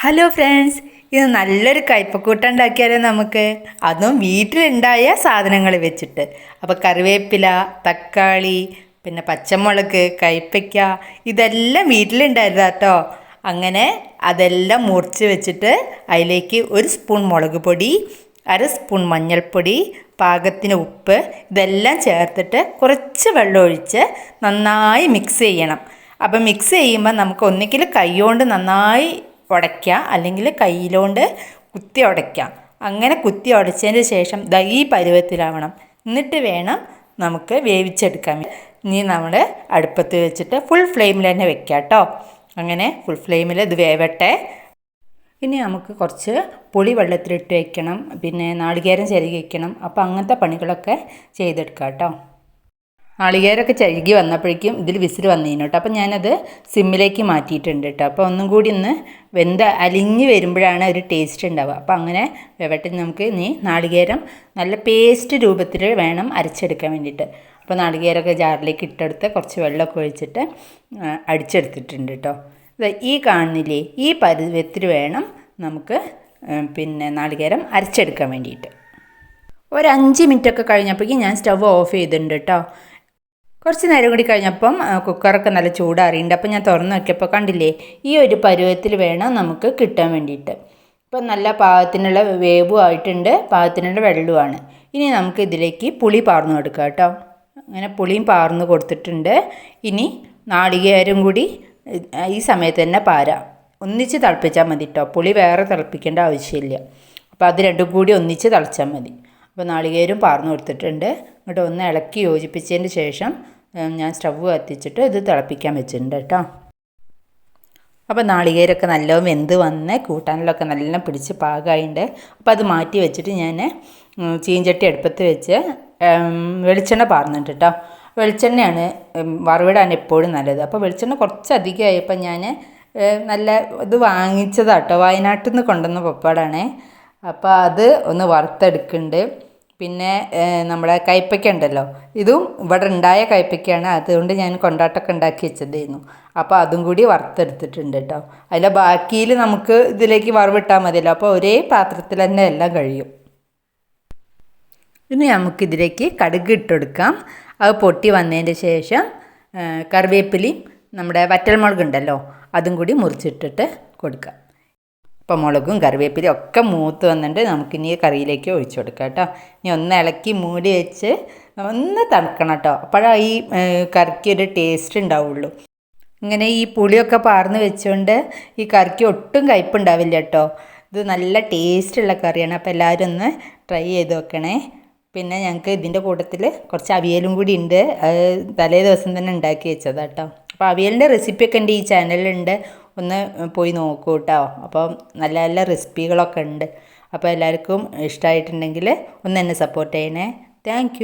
Hello friends ഇത് നല്ലൊരു കയ്പക്കൂട്ട ഉണ്ടാക്കിയാലോ നമുക്ക്? അതും വീട്ടിലുണ്ടായ സാധനങ്ങൾ വെച്ചിട്ട്. അപ്പോൾ കറിവേപ്പില തക്കാളി പിന്നെ പച്ചമുളക് കയ്പ്പയ്ക്ക ഇതെല്ലാം വീട്ടിലുണ്ടായിരുന്നു കേട്ടോ അങ്ങനെ അതെല്ലാം മുറിച്ച് വെച്ചിട്ട് അതിലേക്ക് ഒരു സ്പൂൺ മുളക് പൊടി അര സ്പൂൺ മഞ്ഞൾപ്പൊടി പാകത്തിന് ഉപ്പ് ഇതെല്ലാം ചേർത്തിട്ട് കുറച്ച് വെള്ളം ഒഴിച്ച് നന്നായി മിക്സ് ചെയ്യണം. അപ്പോൾ മിക്സ് ചെയ്യുമ്പോൾ നമുക്ക് ഒന്നുകിൽ കൈകൊണ്ട് നന്നായി ഉടയ്ക്കാം അല്ലെങ്കിൽ കയ്യിലോണ്ട് കുത്തി ഉടയ്ക്കുക അങ്ങനെ കുത്തി ഉടച്ചതിന് ശേഷം ദ ഈ പരുവത്തിലാവണം. എന്നിട്ട് വേണം നമുക്ക് വേവിച്ചെടുക്കാൻ ഇനി നമ്മൾ അടുപ്പത്ത് വെച്ചിട്ട് ഫുൾ ഫ്ലെയിമിൽ തന്നെ വെക്കാം കേട്ടോ അങ്ങനെ ഫുൾ ഫ്ലെയിമിൽ ഇത് വേവട്ടെ. ഇനി നമുക്ക് കുറച്ച് പുളി വെള്ളത്തിലിട്ട് വയ്ക്കണം പിന്നെ നാളികേരം ചെരുകി വയ്ക്കണം അപ്പോൾ അങ്ങനത്തെ പണികളൊക്കെ ചെയ്തെടുക്കാം കേട്ടോ നാളികേരമൊക്കെ ചഴുകി വന്നപ്പോഴേക്കും ഇതിൽ വിസിൽ വന്നിരുന്നു കേട്ടോ. അപ്പോൾ ഞാനത് സിമ്മിലേക്ക് മാറ്റിയിട്ടുണ്ട് കേട്ടോ. അപ്പോൾ ഒന്നും കൂടി ഒന്ന് വെന്ത അലിഞ്ഞ് വരുമ്പോഴാണ് ഒരു ടേസ്റ്റ് ഉണ്ടാവുക. അപ്പോൾ അങ്ങനെ വെവട്ടിൽ നമുക്ക് ഇനി നാളികേരം നല്ല പേസ്റ്റ് രൂപത്തിൽ വേണം അരച്ചെടുക്കാൻ വേണ്ടിയിട്ട്. അപ്പോൾ നാളികേരമൊക്കെ ജാറിലേക്ക് ഇട്ടെടുത്ത് കുറച്ച് വെള്ളമൊക്കെ ഒഴിച്ചിട്ട് അടിച്ചെടുത്തിട്ടുണ്ട് കേട്ടോ. ഈ കാണുന്നില്ലേ ഈ പരുവത്തിൽ വേണം നമുക്ക് പിന്നെ നാളികേരം അരച്ചെടുക്കാൻ വേണ്ടിയിട്ട്. ഒരു അഞ്ച് മിനിറ്റൊക്കെ കഴിഞ്ഞപ്പോഴേക്കും ഞാൻ സ്റ്റവ് ഓഫ് ചെയ്തിട്ടുണ്ട് കേട്ടോ. കുറച്ച് നേരം കൂടി കഴിഞ്ഞപ്പം കുക്കറൊക്കെ നല്ല ചൂടാറിയിട്ടുണ്ട് അപ്പം ഞാൻ തുറന്ന് നോക്കിയപ്പോൾ കണ്ടില്ലേ ഈ ഒരു പരുവത്തിൽ വേണം നമുക്ക് കിട്ടാൻ വേണ്ടിയിട്ട്. ഇപ്പം നല്ല പാകത്തിനുള്ള വേവും ആയിട്ടുണ്ട് പാകത്തിനുള്ള വെള്ളവുമാണ്. ഇനി നമുക്ക് ഇതിലേക്ക് പുളി പാർന്നു കൊടുക്കാം കേട്ടോ. അങ്ങനെ പുളിയും പാർന്ന് കൊടുത്തിട്ടുണ്ട്. ഇനി നാളികേരം കൂടി ഈ സമയത്ത് തന്നെ പാരാം. ഒന്നിച്ച് തിളപ്പിച്ചാൽ മതി കേട്ടോ പുളി വേറെ തിളപ്പിക്കേണ്ട ആവശ്യമില്ല. അപ്പോൾ അത് രണ്ടും കൂടി ഒന്നിച്ച് തിളച്ചാൽ മതി. അപ്പോൾ നാളികേരം പാർന്നു കൊടുത്തിട്ടുണ്ട്. എന്നിട്ട് ഒന്ന് ഇളക്കി യോജിപ്പിച്ചതിന് ശേഷം ഞാൻ സ്റ്റവ് കത്തിച്ചിട്ട് ഇത് തിളപ്പിക്കാൻ വെച്ചിട്ടുണ്ട് കേട്ടോ. അപ്പോൾ നാളികേരൊക്കെ നല്ലോം വെന്ത് വന്ന് കൂട്ടാനിലൊക്കെ നല്ല പിടിച്ച് പാകമായിട്ടുണ്ട് അപ്പോൾ അത് മാറ്റി വെച്ചിട്ട് ഞാൻ ചീഞ്ചട്ടി അടുപ്പത്ത് വെച്ച് വെളിച്ചെണ്ണ പാർന്നിട്ട് കേട്ടോ. വെളിച്ചെണ്ണയാണ് വറവിടാൻ എപ്പോഴും നല്ലത്. അപ്പോൾ വെളിച്ചെണ്ണ കുറച്ച് അധികമായപ്പോൾ ഞാൻ നല്ല ഇത് വാങ്ങിച്ചതാട്ടോ വയനാട്ടിൽ നിന്ന് കൊണ്ടുവന്ന പപ്പാടാണേ. അപ്പോൾ അത് ഒന്ന് വറുത്തെടുക്കുന്നുണ്ട്. പിന്നെ നമ്മുടെ കയ്പ്പയ്ക്ക ഉണ്ടല്ലോ. ഇതും ഇവിടെ ഉണ്ടായ കയ്പ്പയ്ക്കയാണ് അതുകൊണ്ട് ഞാൻ കൊണ്ടാട്ടമൊക്കെ ഉണ്ടാക്കി വെച്ചതായിരുന്നു. അപ്പോൾ അതും കൂടി വറുത്തെടുത്തിട്ടുണ്ട് കേട്ടോ. അതിലെ ബാക്കിയിൽ നമുക്ക് ഇതിലേക്ക് വറവിട്ടാൽ മതിയല്ലോ. അപ്പോൾ ഒരേ പാത്രത്തിൽ തന്നെ എല്ലാം കഴിയും. ഇനി നമുക്കിതിലേക്ക് കടുക് ഇട്ടെടുക്കാം. അത് പൊട്ടി വന്നതിന്റെ ശേഷം കറിവേപ്പിലയും നമ്മുടെ വറ്റൽമുളക് ഉണ്ടല്ലോ അതും കൂടി മുറിച്ചിട്ടിട്ട് കൊടുക്കാം. അപ്പം മുളകും കറിവേപ്പിലയും ഒക്കെ മൂത്ത് വന്നിട്ട് നമുക്കിനി കറിയിലേക്ക് ഒഴിച്ചു കൊടുക്കാം കേട്ടോ. ഇനി ഒന്ന് ഇളക്കി മൂടി വെച്ച് ഒന്ന് തണുക്കണം കേട്ടോ. അപ്പോഴാണ് ഈ കറിക്ക് ഒരു ടേസ്റ്റ് ഉണ്ടാവുള്ളൂ. ഇങ്ങനെ ഈ പുളിയൊക്കെ പാർന്ന് വെച്ചുകൊണ്ട് ഈ കറിക്ക് ഒട്ടും കയ്പുണ്ടാവില്ല കേട്ടോ. ഇത് നല്ല ടേസ്റ്റുള്ള കറിയാണ്. അപ്പോൾ എല്ലാവരും ഒന്ന് ട്രൈ ചെയ്ത് നോക്കണേ. പിന്നെ ഞങ്ങൾക്ക് ഇതിന്റെ കൂട്ടത്തിൽ കുറച്ച് അവിയലും കൂടി ഉണ്ട്. തലേ ദിവസം തന്നെ ഉണ്ടാക്കി വെച്ചതാട്ടോ അപ്പോൾ അവിയലിന്റെ റെസിപ്പിയൊക്കെ ഉണ്ട് ഈ ചാനലിലുണ്ട് ഒന്ന് പോയി നോക്കൂ കേട്ടോ അപ്പോൾ നല്ല നല്ല റെസിപ്പികളൊക്കെ ഉണ്ട്. അപ്പോൾ എല്ലാവർക്കും ഇഷ്ടമായിട്ടുണ്ടെങ്കിൽ ഒന്ന് എന്നെ സപ്പോർട്ട് ചെയ്യണേ. താങ്ക്